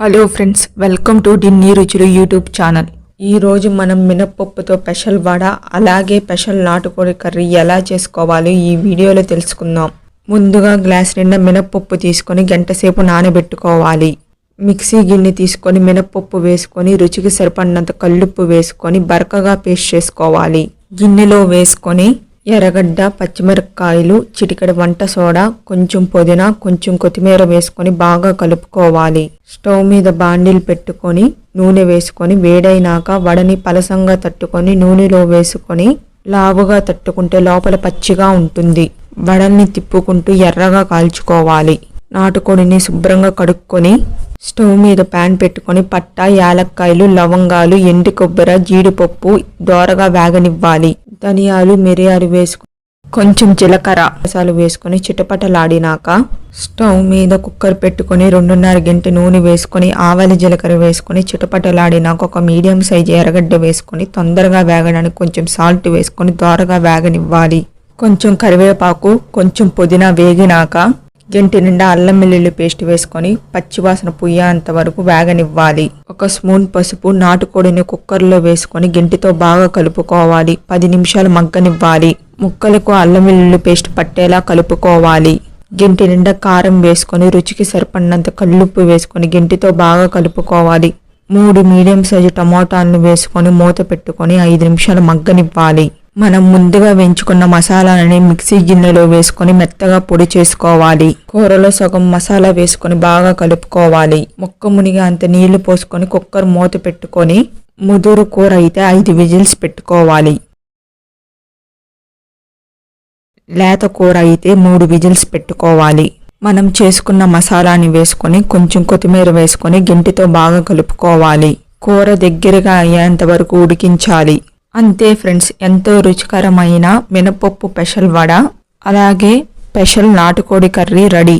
Hello friends welcome to డిన్ని రుచులు YouTube channel ఈరోజు మనం మినప్పప్పుతో పెషల్ వడ అలాగే పెషల్ నాటుకోడి కర్రీ ఎలా చేసుకోవాలో ఈ వీడియోలో తెలుసుకుందాం. ముందుగా గ్లాస్ నిండా మినప్పప్పు తీసుకొని గంట సేపు నానబెట్టుకోవాలి. మిక్సీ గిన్నె తీసుకొని మినప్పప్పు వేసుకొని రుచికి సరిపడినంత కల్లుప్పు వేసుకొని బరకగా పేస్ట్ చేసుకోవాలి. గిన్నెలో వేసుకొని ఎర్రగడ్డ పచ్చిమిరపకాయలు చిటికెడు వంట సోడా కొంచెం పుదీనా కొంచెం కొత్తిమీర వేసుకొని బాగా కలుపుకోవాలి. స్టవ్ మీద బాండిల్ పెట్టుకొని నూనె వేసుకొని వేడైనాక వడని పలసంగా తట్టుకొని నూనెలో వేసుకొని లావుగా తట్టుకుంటే లోపల పచ్చిగా ఉంటుంది. వడల్ని తిప్పుకుంటూ ఎర్రగా కాల్చుకోవాలి. నాటుకోడిని శుభ్రంగా కడుక్కొని స్టవ్ మీద ప్యాన్ పెట్టుకొని పట్ట యాలక్కాయలు లవంగాలు ఎండు కొబ్బరి జీడిపప్పు దోరగా వేగనివ్వాలి. ధనియాలు మిరియాలు వేసుకుని కొంచెం జీలకర్ర రసాలు వేసుకొని చిటపటలాడినాక స్టవ్ మీద కుక్కర్ పెట్టుకొని రెండున్నర గంట నూనె వేసుకొని ఆవాల జీలకర్ర వేసుకొని చిటపటలాడినాక ఒక మీడియం సైజు ఎర్రగడ్డ వేసుకొని తొందరగా వేగడానికి కొంచెం సాల్ట్ వేసుకొని దోరగా వేగనివ్వాలి. కొంచెం కరివేపాకు కొంచెం పుదీనా వేగినాక గంటి నిండా అల్లం వెల్లుల్లి పేస్ట్ వేసుకొని పచ్చివాసన పుయ్యేంత వరకు వేగనివ్వాలి. ఒక స్పూన్ పసుపు నాటుకోడిని కుక్కర్లో వేసుకొని గంటితో బాగా కలుపుకోవాలి. పది నిమిషాలు మగ్గనివ్వాలి. ముక్కలకు అల్లం వెల్లుల్లి పేస్ట్ పట్టేలా కలుపుకోవాలి. గంటి నిండా కారం వేసుకొని రుచికి సరిపడినంత కల్లుప్పు వేసుకొని గంటితో బాగా కలుపుకోవాలి. మూడు మీడియం సైజు టమోటాలను వేసుకొని మూత పెట్టుకొని ఐదు నిమిషాలు మగ్గనివ్వాలి. మనం ముందుగా వేయించుకున్న మసాలాలని మిక్సీ గిన్నెలో వేసుకొని మెత్తగా పొడి చేసుకోవాలి. కూరలో సగం మసాలా వేసుకొని బాగా కలుపుకోవాలి. మొక్క మునిగా అంత నీళ్ళు పోసుకొని కుక్కర్ మూత పెట్టుకొని ముదురు కూర అయితే ఐదు విజిల్స్ పెట్టుకోవాలి. లేత కూర అయితే మూడు విజిల్స్ పెట్టుకోవాలి. మనం చేసుకున్న మసాలాని వేసుకొని కొంచెం కొత్తిమీర వేసుకొని గంటితో బాగా కలుపుకోవాలి. కూర దగ్గరగా అయ్యేంత వరకు ఉడికించాలి. అంతే ఫ్రెండ్స్ ఎంతో రుచికరమైన మినపప్పు పెషల్ వడ అలాగే స్పెషల్ నాటుకోడి కర్రీ రెడీ.